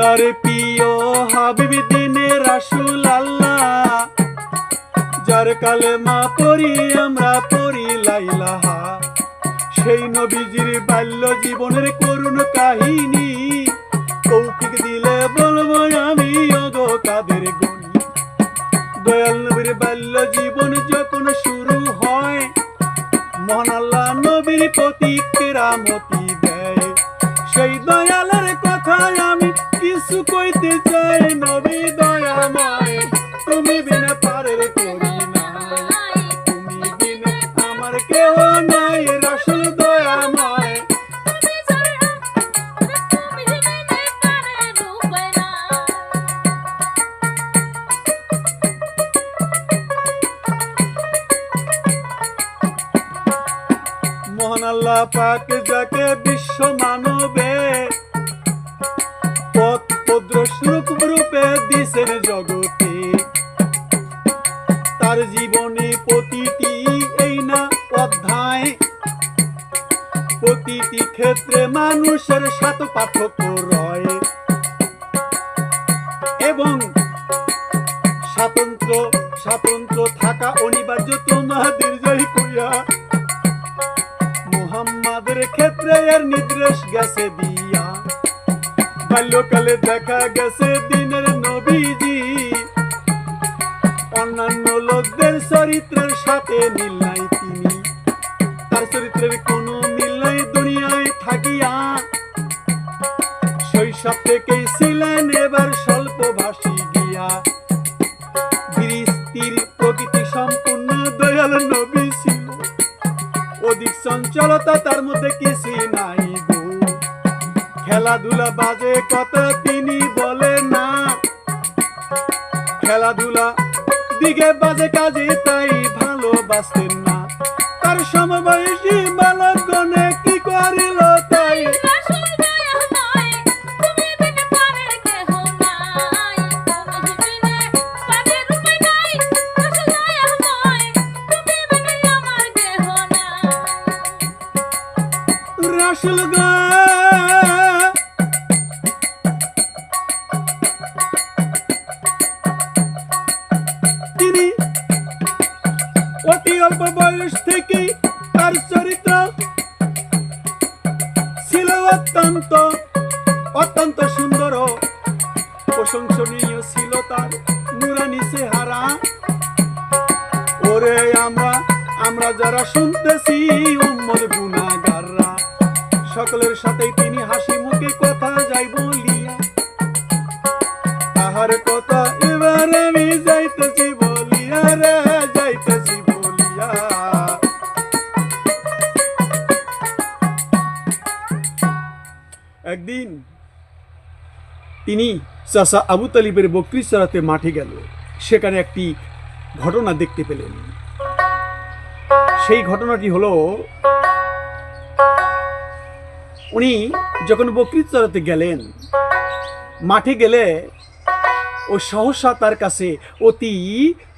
আল্লাহর প্রিয় হাবিব দিনে রাসুল আল্লাহ যার কালেমা পড়ি আমরা পড়ি লাইলাহা সেই নবীজির বাল্য জীবনের করুণ কাহিনী। কৌফিক দিলে বলব আমি অগো কাদের গণি। দয়াল নবীর বাল্য জীবন যখন শুরু হয়, মহান আল্লাহ নবীর প্রতি কেরামতি কিছু কইতে চাই নবী দয়াময় তুমি বিনা পারের করি না তুমি বিনা আমার কেহ পার্থক্য রয়। এবং স্বাতন্ত্র স্বাতন্ত্র থাকা অনিবার্য তোমাদের জয় করিয়া মুহাম্মাদের ক্ষেত্রে এর নির্দেশ গেছে দিয়া। বাল্যকালে দেখা গেছে দিনের নবীজি। অন্যান্য লোকদের চরিত্রের সাথে মিল চঞ্চলতা তার মধ্যে কিছু নাই গো। খেলাধুলা বাজে কথা তিনি বলে না। খেলাধুলা দিকে বাজে কাজে তাই ভালোবাসতেন না। তার সমবয়সী অতি অল্প বয়স থেকেই তার চরিত্র ছিল অত্যন্ত অত্যন্ত সুন্দর ও প্রশংসনীয় ছিল তার নুরানি চেহারা। ওরে আমরা আমরা যারা শুনতেছি উম্মদ সকলের সাথেই চাচা আবু তালিবের বকরি চড়াতে মাঠে গেল। সেখানে একটি ঘটনা দেখতে পেলেন। সেই ঘটনাটি হলো, উনি যখন বকরি চড়াতে গেলেন, মাঠে গেলে ও সহসা তার কাছে অতি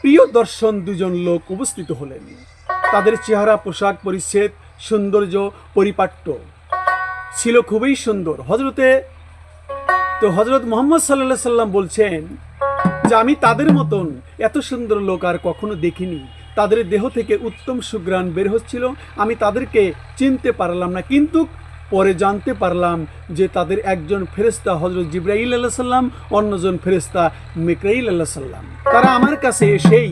প্রিয় দর্শন দুজন লোক উপস্থিত হলেন। তাদের চেহারা, পোশাক, পরিচ্ছেদ, সৌন্দর্য, পরিপাট্য ছিল খুবই সুন্দর। হজরতে তো হজরত মোহাম্মদ সাল্লাহ সাল্লাম বলছেন যে আমি তাদের মতন এত সুন্দর লোক আর কখনো দেখিনি। তাদের দেহ থেকে উত্তম সুগ্রাণ বের হচ্ছিল। আমি তাদেরকে চিনতে পারলাম না, কিন্তু পরে জানতে পারলাম যে তাদের একজন ফেরেস্তা হজরত জিব্রাইল আল্লাহ সাল্লাম অন্যজন ফেরেস্তা মেকরাইল আল্লাহ সাল্লাম তারা আমার কাছে এসেই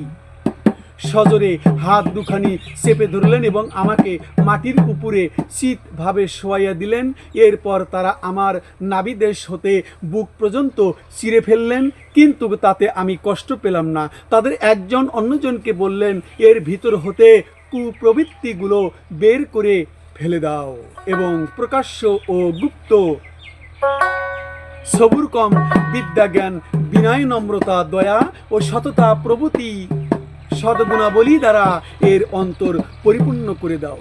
সজরে হাত দুখানি চেপে ধরলেন এবং আমাকে মাটির উপরে শীতভাবে শোয়াইয়া দিলেন। এরপর তারা আমার নাবিদেশ হতে বুক পর্যন্ত চিরে ফেললেন, কিন্তু তাতে আমি কষ্ট পেলাম না। তাদের একজন অন্যজনকে বললেন, এর ভিতর হতে কুপ্রবৃত্তিগুলো বের করে ফেলে দাও এবং প্রকাশ্য ও গুপ্ত সবুর কম বিদ্যা জ্ঞান বিনয় নম্রতা দয়া ও সততা প্রভৃতি সদ্গুণাবলী দ্বারা এর অন্তর পরিপূর্ণ করে দাও।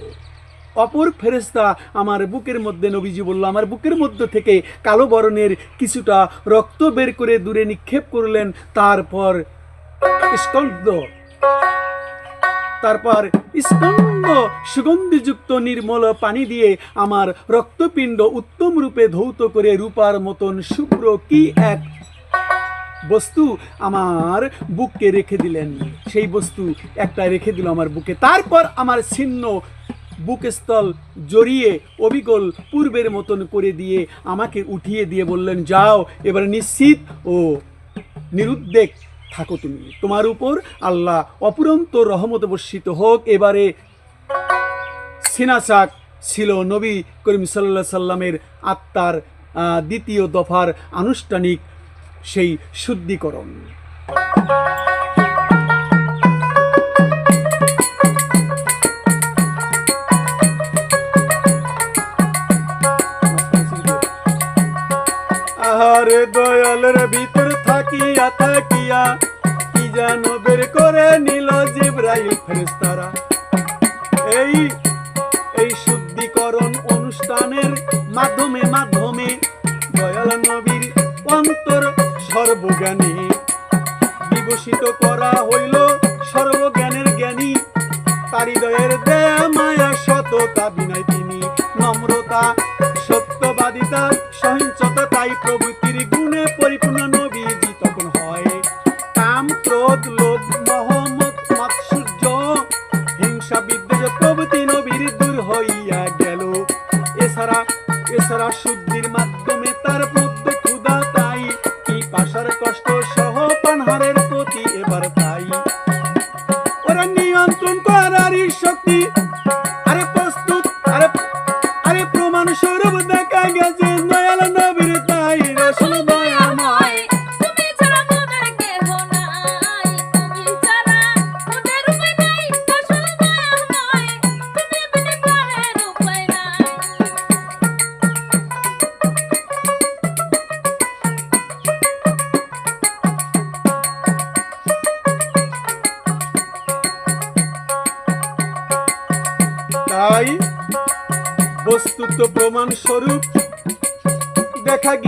অপর ফেরেস্তা আমার বুকের মধ্যে নবীজি বলল, আমার বুকের মধ্য থেকে কালো বরণের কিছুটা রক্ত বের করে দূরে নিক্ষেপ করলেন, তারপর স্কন্দ তারপর স্কন্দ সুগন্ধিযুক্ত নির্মল পানি দিয়ে আমার রক্তপিণ্ড উত্তম রূপে ধৌত করে রূপার মতন শুভ্র কি এক বস্তু আমার বুককে রেখে দিলেন। সেই বস্তু একটা রেখে দিল আমার বুকে। তারপর আমার ছিন্ন বুকস্থল জড়িয়ে অবিকল পূর্বের মতন করে দিয়ে আমাকে উঠিয়ে দিয়ে বললেন, যাও, এবার নিশ্চিত ও নিরুদ্বেগ থাকো তুমি। তোমার উপর আল্লাহ অপুরন্ত রহমত বর্ষিত হোক। এবারে সিনাচাক ছিল নবী করিম সাল্লা সাল্লামের আত্মার দ্বিতীয় দফার আনুষ্ঠানিক সেই শুদ্ধিকরণ। আহারে দয়ালের ভিতর থাকিয়া থাকিয়া, কি যেন বের করে নিল জিব্রাইল ফেরেশতারা। এই এই শুদ্ধিকরণ অনুষ্ঠানের মাধ্যমে মাধ্যমে দয়াল নবীর অন্তর সর্বজ্ঞানী। বিভূষিত করা হইল সর্বজ্ঞানের জ্ঞানী। তার হৃদয়ের দেয়া মায়া সততা বিনয় তিনি। নম্রতা, সত্যবাদিতা, সহিংসতা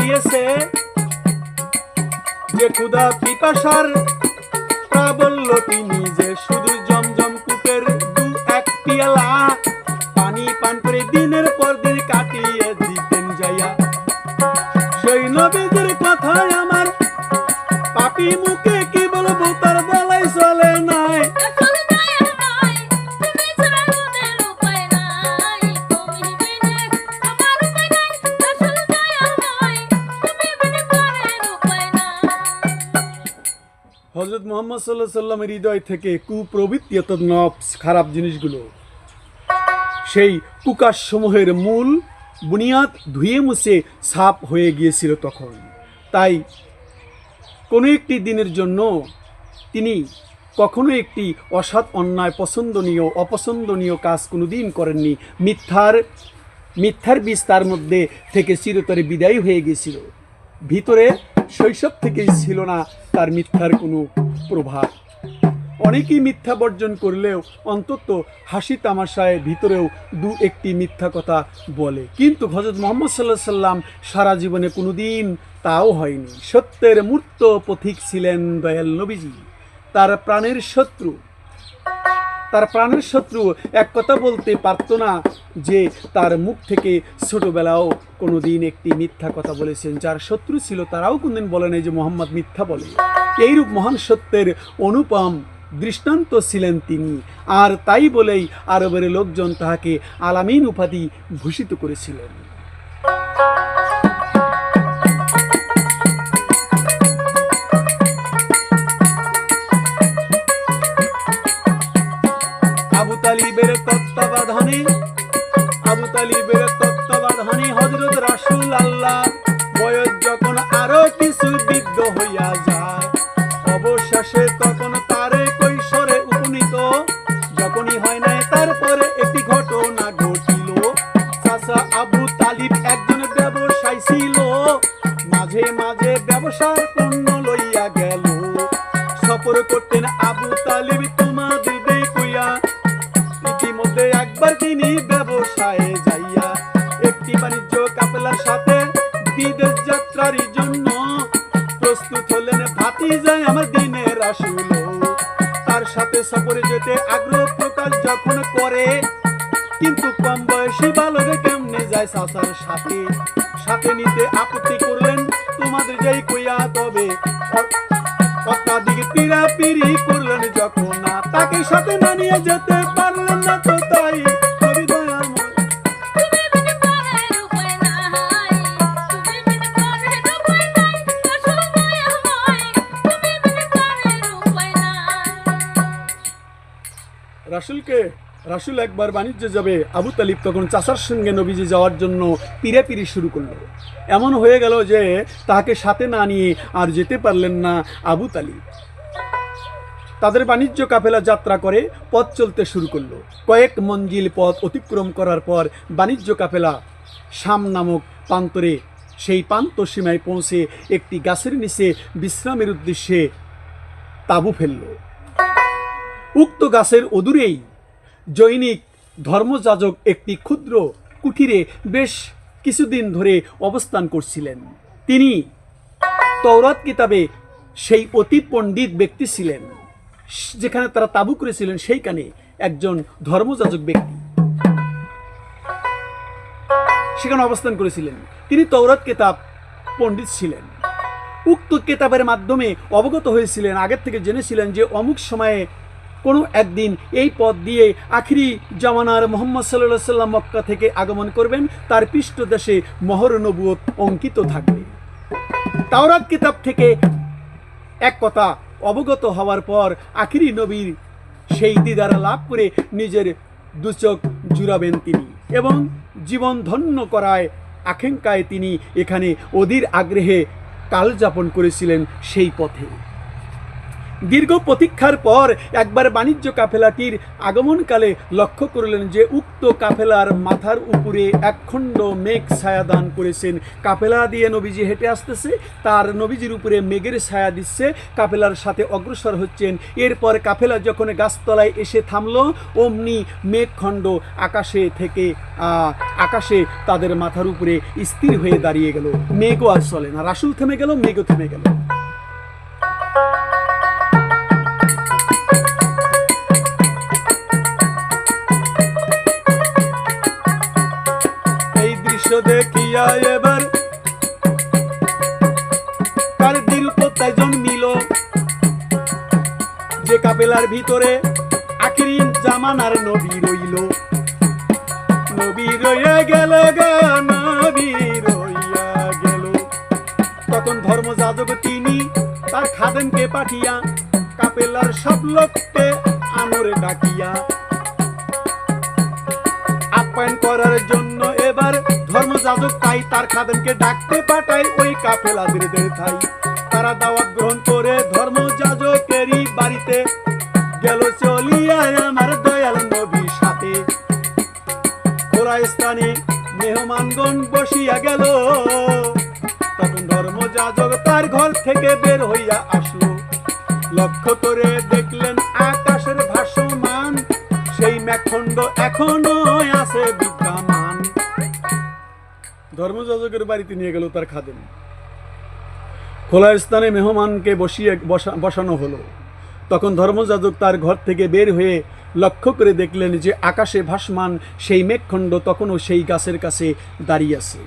দেখা গিয়েছে যে খুদা পিপাসার প্রাবল্য তিনি যে শুধু জমজম কূপের দু এক পিয়ালা পানি পান করে দিনের পর দিন কাটিয়ে দিতেন যাইয়া সেই নবীদের কথায় আমার পাপি মুখে মোহাম্মদ সাল্লাহ সাল্লামের হৃদয় থেকে কুপ্রবৃত্তি অর্থাৎ নফস, খারাপ জিনিসগুলো। সেই কুকাশ মূল বুনিয়াদ ধুয়ে মুছে সাপ হয়ে গিয়েছিল তখন। তাই কোনো একটি দিনের জন্য তিনি কখনো একটি অসৎ, অন্যায়, পছন্দনীয়, অপছন্দনীয় কাজ কোনো দিন করেননি। মিথ্যার মিথ্যার বীজ তার মধ্যে থেকে চিরতরে বিদায় হয়ে গিয়েছিল। ভিতরে শৈশব থেকেই ছিল না তার মিথ্যার কোনো প্রভাব। অনেকেই মিথ্যা বর্জন করলেও অন্তত হাসি তামাশায় ভিতরেও দু একটি মিথ্যা কথা বলে। কিন্তু হজরত মোহাম্মদ সাল্লাহ সাল্লাম সারা জীবনে কোনোদিন তাও হয়নি। সত্যের মূর্ত পথিক ছিলেন দয়াল নবীজি। তার প্রাণের শত্রু। তার প্রাণের শত্রু এক কথা বলতে পারতো না যে তার মুখ থেকে ছোটবেলাও কোনোদিন একটি মিথ্যা কথা বলেছেন, যার শত্রু ছিল তারাও কোনদিন বলে নাই যে মোহাম্মদ মিথ্যা বলে। এইরূপ মহান সত্যের অনুপম দৃষ্টান্ত ছিলেন তিনি, আর তাই বলেই আরবের লোকজন তাহাকে আলামিন উপাধি ভূষিত করেছিলেন। আবু তালিবের তত্ত্বাবধানে তালিবের তত্ত্বাবধানী হজরত রাসুল আল্লাহ বয়স যখন আরও কিছু যখন করে কিন্তু কম বয়সী বালকে কেমনে যায় চাচার সাথে? সাথে নিতে আপত্তি করলেন তোমাদের যাই কইয়া তবে। অত্যাধিক পিড়াপিড়ি করলেন যখন না, তাকে সাথে না নিয়ে যেতে পারলেন না তো তাই। রাসুলকে, রাসুল একবার বাণিজ্যে যাবে, আবু তালিব তখন চাচার সঙ্গে নবীজি যাওয়ার জন্য পিড়াপিড়ি শুরু করল। এমন হয়ে গেল যে তাকে সাথে না নিয়ে আর যেতে পারলেন না আবু তালিব। তাদের বাণিজ্য কাফেলা যাত্রা করে পথ চলতে শুরু করল। কয়েক মঞ্জিল পথ অতিক্রম করার পর বাণিজ্য কাফেলা শাম নামক প্রান্তরে, সেই প্রান্ত সীমায় পৌঁছে একটি গাছের নিচে বিশ্রামের উদ্দেশ্যে তাঁবু ফেলল। উক্ত গাছের অদূরেই জৈনিক ধর্মযাজক একটি ক্ষুদ্র কুঠিরে বেশ কিছুদিন ধরে অবস্থান করছিলেন। তিনি তৌরাত কিতাবে সেই অতি পণ্ডিত ব্যক্তি ছিলেন, যেখানে তারা তাবু করেছিলেন সেইখানে একজন ধর্মযাজক ব্যক্তি। সেখানে অবস্থান করেছিলেন। তিনি তৌরাত কেতাব পণ্ডিত ছিলেন। উক্ত কেতাবের মাধ্যমে অবগত হয়েছিলেন, আগের থেকে জেনেছিলেন যে অমুক সময়ে কোনো একদিন এই পথ দিয়ে আখিরি জামানার মোহাম্মদ সাল্লাহ সাল্লাম মক্কা থেকে আগমন করবেন, তার পৃষ্ঠদেশে মহর নবুয়ত অঙ্কিত থাকবে। তাওরাত কিতাব থেকে এক কথা অবগত হওয়ার পর আখিরি নবীর সেই দিদারা লাভ করে নিজের দুচোখ জুড়াবেন তিনি এবং জীবন ধন্য করায় আকাঙ্ক্ষায় তিনি এখানে অধীর আগ্রহে কাল যাপন করেছিলেন সেই পথে। দীর্ঘ প্রতীক্ষার পর একবার বাণিজ্য কাফেলাটির আগমনকালে লক্ষ্য করলেন যে উক্ত কাফেলার মাথার উপরে একখণ্ড মেঘ ছায়া দান করেছেন। কাফেলা দিয়ে নবীজি হেঁটে আসতেছে, তার নবীজির উপরে মেঘের ছায়া দিচ্ছে, কাফেলার সাথে অগ্রসর হচ্ছেন। এরপর কাফেলা যখন গাছতলায় এসে থামলো, অমনি মেঘখণ্ড আকাশে থেকে আকাশে তাদের মাথার উপরে স্থির হয়ে দাঁড়িয়ে গেল। মেঘও আর চলে না। রাসুল থেমে গেল, মেঘও থেমে গেল। দৃশ্য দেখিয়া এবার। তার দৃঢ়তায় জন্মিল? যে কাপেলার ভিতরে আখিরি জামানার নবী রইল। নবী রইয়া গেল নবী রইয়া গেল। তখন ধর্মযাজক তিনি তার খাদেমকে পাঠিয়া কাপেলার সব লোককে আমরে ডাকিয়া। আপ্যায়ন করার জন্য ধর্মযাজক তাই তার খাদেমকে ডাকতে পাঠায় ওই কাফেলাদের দেথাই তারা দাওয়াত গ্রহণ করে ধর্মযাজকেরই বাড়িতে। গেল চলিয়া আমার দয়াল নবীর সাথে। খোলা স্থানে মেহমানগণ বসিয়া গেল। তখন ধর্মযাজক তার ঘর থেকে বের হইয়া আসলো। লক্ষ্য করে দেখলেন আকাশের ভাসমান। সেই মেখণ্ড এখনও আছে ধর্মযাজকের বাড়িতে নিয়ে গেল তার খাদেম। খোলা স্থানে মেহমানকে বসিয়ে বসা- বসানো হলো। তখন ধর্মযাজক তার ঘর থেকে বের হয়ে লক্ষ্য করে দেখলেন যে আকাশে ভাসমান সেই মেঘখণ্ড তখনও সেই গাছের কাছে দাঁড়িয়ে আছে।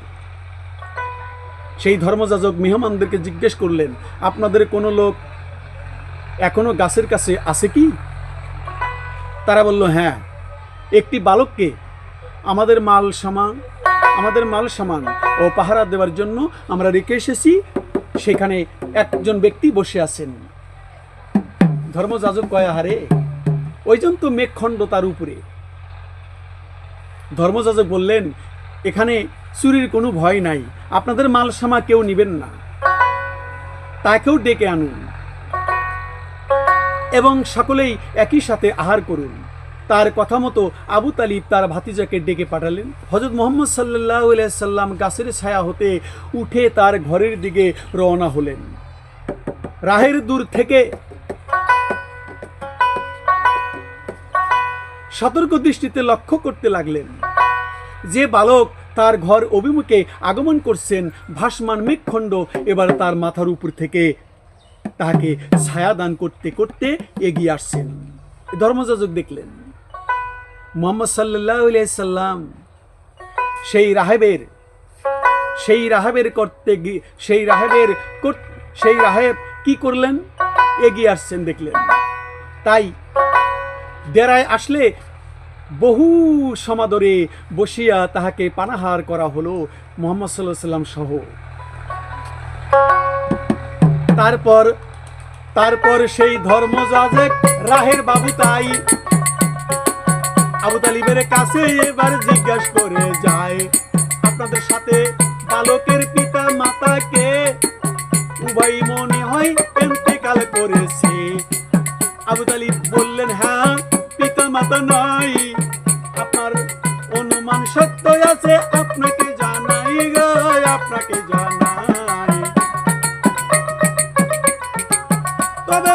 সেই ধর্মযাজক মেহমানদেরকে জিজ্ঞেস করলেন, আপনাদের কোনো লোক এখনও গাছের কাছে আছে কি? তারা বলল হ্যাঁ। একটি বালককে আমাদের মাল সামান আমাদের মাল সামান ও পাহারা দেওয়ার জন্য আমরা রেখে এসেছি। সেখানে একজন ব্যক্তি বসে আছেন। ধর্মযাজক কয় হারে ওইজন তো মেঘখণ্ড তার উপরে। ধর্মযাজক বললেন, এখানে চুরির কোনো ভয় নাই, আপনাদের মাল সামা কেউ নিবেন না। তাকেও ডেকে আনুন এবং সকলেই একই সাথে আহার করুন। তার কথা মতো আবু তালিব তার ভাতিজাকে ডেকে পাঠালেন। হজরত মোহাম্মদ সাল্লাহ সাল্লাম গাছের ছায়া হতে উঠে তার ঘরের দিকে রওনা হলেন। রাহের দূর থেকে সতর্ক দৃষ্টিতে লক্ষ্য করতে লাগলেন। যে বালক তার ঘর অভিমুখে আগমন করছেন, ভাসমান মেঘখণ্ড এবার তার মাথার উপর থেকে তাকে ছায়া দান করতে করতে এগিয়ে আসছেন। ধর্মযাজক দেখলেন। মোহাম্মদ সাল্লাহ সাল্লাম সেই রাহেবের সেই রাহেবের করতে গিয়ে সেই রাহেবের সেই রাহেব কি করলেন? এগিয়ে আসছেন দেখলেন। তাই ডেরায় আসলে বহু সমাদরে বসিয়া তাহাকে পানাহার করা হলো মোহাম্মদ সাল্লাহ সাল্লাম সহ। তারপর তারপর সেই ধর্মযাজক রাহের বাবু তাই আবু তালিবের কাছে এবার জিজ্ঞাসা করে যায়, আপনাদের সাথে বালকের পিতা মাতাকে উভয় মনে হয় এন্তেকাল করেছে। আবু তালিব বললেন হ্যাঁ পিতা মাতা নাই। আপনার অনুমান সত্য আছে, আপনাকে জানাই গো, আপনাকে জানাই। তবে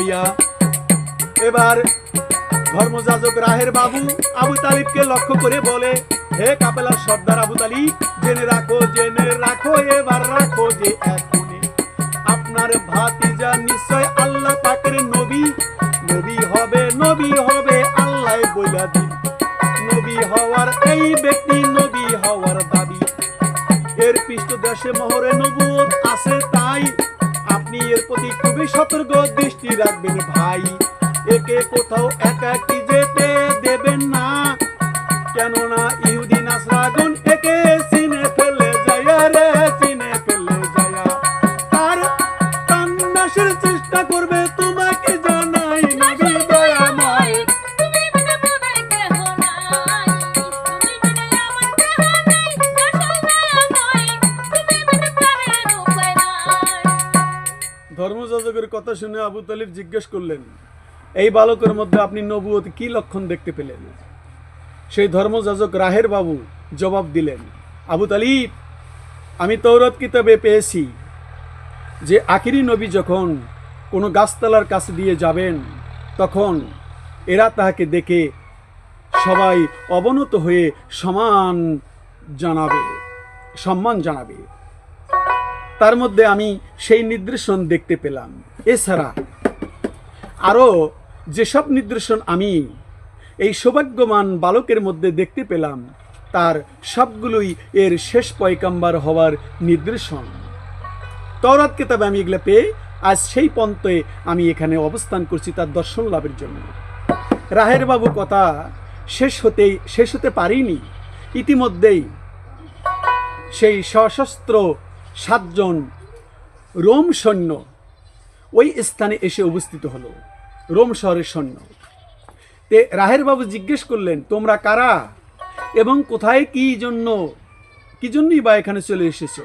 বাবু আবু তালিবকে লক্ষ্য করে বলে, হে কাপেলার সর্দার আবু তালিব, জেনে রাখো জেনে রাখো, এবার রাখো যে এখনে আপনার ভাতিজা নিশ্চয় আল্লাহ পাকের নবী। নবী হবে নবী হবে, আল্লাহ বইলা দিন। নবী হওয়ার এই ব্যক্তি, নবী হওয়ার দাবি। এর পৃষ্ঠদেশে মোহরে নবুয়ত আছে তাই আপনি এর প্রতি খুবই সতর্ক দৃষ্টি রাখবেন ভাই। একে কোথাও একাকি যেতে ধর্মযাজকের কথা শুনে আবু তালিব জিজ্ঞেস করলেন, এই বালকের মধ্যে আপনি নবুয়ত কি লক্ষণ দেখতে পেলেন? সেই ধর্মযাজক রাহের বাবু জবাব দিলেন, আবু তালিব, আমি তৌরত কিতাবে পেয়েছি যে আখিরি নবী যখন কোনো গাছতলার কাছে দিয়ে যাবেন, তখন এরা তাহাকে দেখে সবাই অবনত হয়ে সমান জানাবে, সম্মান জানাবে। তার মধ্যে আমি সেই নির্দেশন দেখতে পেলাম। এছাড়া আরও যেসব নির্দেশন আমি এই সৌভাগ্যমান বালকের মধ্যে দেখতে পেলাম, তার সবগুলোই এর শেষ পয়কাম্বার হওয়ার নির্দেশন তরাত কেতাবে আমি এগুলো পেয়ে আজ সেই পন্থে আমি এখানে অবস্থান করছি তার দর্শন লাভের জন্য। রাহের বাবু কথা শেষ হতেই, শেষ হতে পারিনি। ইতিমধ্যেই সেই সশস্ত্র সাতজন রোম সৈন্য ওই স্থানে এসে উপস্থিত হলো। রোম শহরের সৈন্য। তে রাহের বাবু জিজ্ঞেস করলেন, তোমরা কারা? এবং কোথায় কি জন্য? কি জন্যই বা এখানে চলে এসেছ?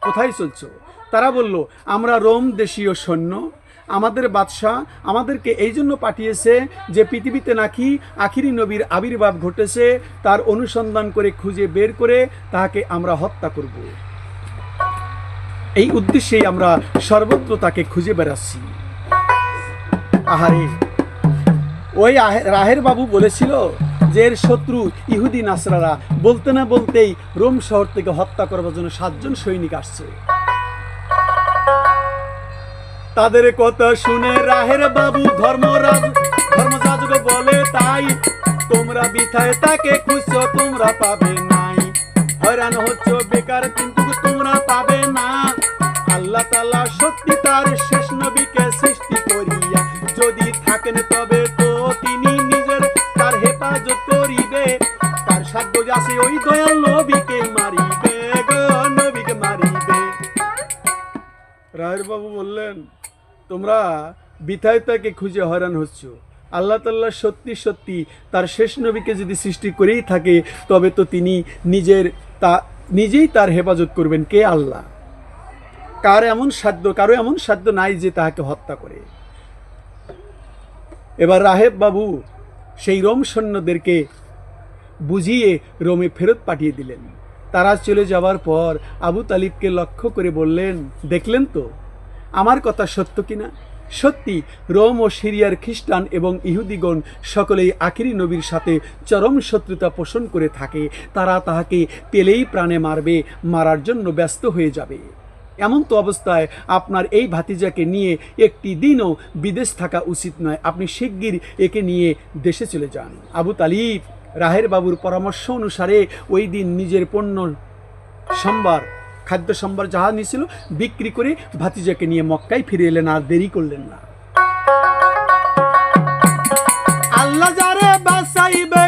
কোথায় চলছো? তারা বলল, আমরা রোম দেশীয় সৈন্য। আমাদের বাদশাহ আমাদেরকে এই জন্য পাঠিয়েছে যে পৃথিবীতে নাকি আখিরি নবীর আবির্ভাব ঘটেছে। তার অনুসন্ধান করে খুঁজে বের করে তাহাকে আমরা হত্যা করব। এই উদ্দেশ্যেই আমরা সর্বত্র তাকে খুঁজে বেড়াচ্ছি। আহারে, ওই রাহের বাবু বলেছিল যে এর শত্রু ইহুদি নাসরারা বলতে না বলতেই রোম শহর থেকে হত্যা করবার জন্য সাতজন সৈনিক আসছে। তাদের কথা শুনে রাহের বাবু ধর্মরাজ, ধর্মযাজক বলে, তাই তোমরা বিথায় তাকে খুঁজছো, তোমরা পাবে নাই। হয়রান হচ্ছ বেকার, কিন্তু তোমরা পাবে না। আল্লাহ তাআলা সত্যি তার শেষ নবীকে সৃষ্টি করিয়া যদি থাকেন তবে তো তিনি নিজের তার হেফাজত করিবে। তার সাধ্য ওই দয়াল নবীকে মারিবে নবীকে মারিবে। রায়ের বাবু বললেন, তোমরা বিথায় তাকে খুঁজে হয়রান হচ্ছ। আল্লাহ তাল্লাহ সত্যি সত্যি তার শেষ নবীকে যদি সৃষ্টি করেই থাকে, তবে তো তিনি নিজের তা, নিজেই তার হেফাজত করবেন কে? আল্লাহ। কার এমন সাধ্য, কারও এমন সাধ্য নাই যে তাহাকে হত্যা করে। এবার রাহেব বাবু সেই রোম সৈন্যদেরকে বুঝিয়ে রোমে ফেরত পাঠিয়ে দিলেন। তারা চলে যাওয়ার পর আবু তালিবকে লক্ষ্য করে বললেন, দেখলেন তো? আমার কথা সত্য কিনা সত্যি রোম ও সিরিয়ার খ্রিস্টান এবং ইহুদিগণ সকলেই আখিরি নবীর সাথে চরম শত্রুতা পোষণ করে থাকে। তারা তাহাকে পেলেই প্রাণে মারবে, মারার জন্য ব্যস্ত হয়ে যাবে। এমন তো অবস্থায় আপনার এই ভাতিজাকে নিয়ে একটি দিনও বিদেশ থাকা উচিত নয়। আপনি শিগগির একে নিয়ে দেশে চলে যান। আবু তালিফ রাহের বাবুর পরামর্শ অনুসারে ওই দিন নিজের পণ্য সম্বার খাদ্য সম্বার যাহা নিয়েছিল বিক্রি করে ভাতিজাকে নিয়ে মক্কায় ফিরে এলেন আর দেরি করলেন না। আল্লাহ যারে বাসাইবে